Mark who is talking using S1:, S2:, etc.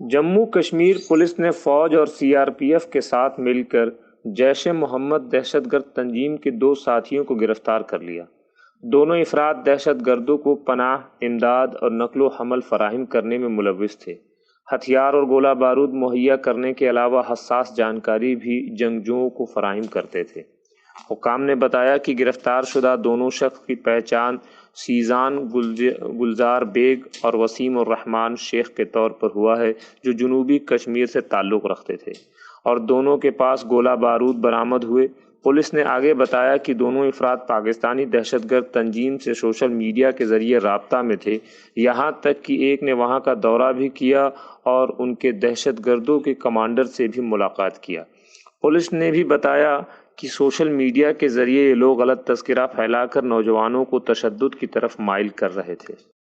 S1: Jammu Kashmir police ने फौज और सीआरपीएफ के साथ मिलकर जैश ए मोहम्मद दहशतगर्द तंजीम के दो साथियों को गिरफ़्तार कर लिया। दोनों अफराद दहशत गर्दों को पनाह, इमदाद और नकलो हमल फराहम करने में मुलविस थे। हथियार और गोला बारूद मुहैया करने के अलावा हसास जानकारी भी जंगजुओं को फराहम करते थे। हुकाम ने बताया कि गिरफ़्तार शुदा दोनों शख्स की पहचान सीज़ान गुलजार बेग और वसीम और रहमान शेख के तौर पर हुआ है, जो जनूबी कश्मीर से ताल्लुक़ रखते थे। और दोनों के पास गोला बारूद बरामद हुए। पुलिस ने आगे बताया कि दोनों अफराद पाकिस्तानी दहशतगर्द तंजीम से सोशल मीडिया के ज़रिए रबता में थे। यहाँ तक कि एक ने वहाँ का दौरा भी किया और उनके दहशत गर्दों के कमांडर से भी मुलाकात किया। पुलिस ने भी बताया कि सोशल मीडिया के ज़रिए ये लोग गलत तस्करा फैलाकर नौजवानों को तशद की तरफ़ माइल कर रहे थे।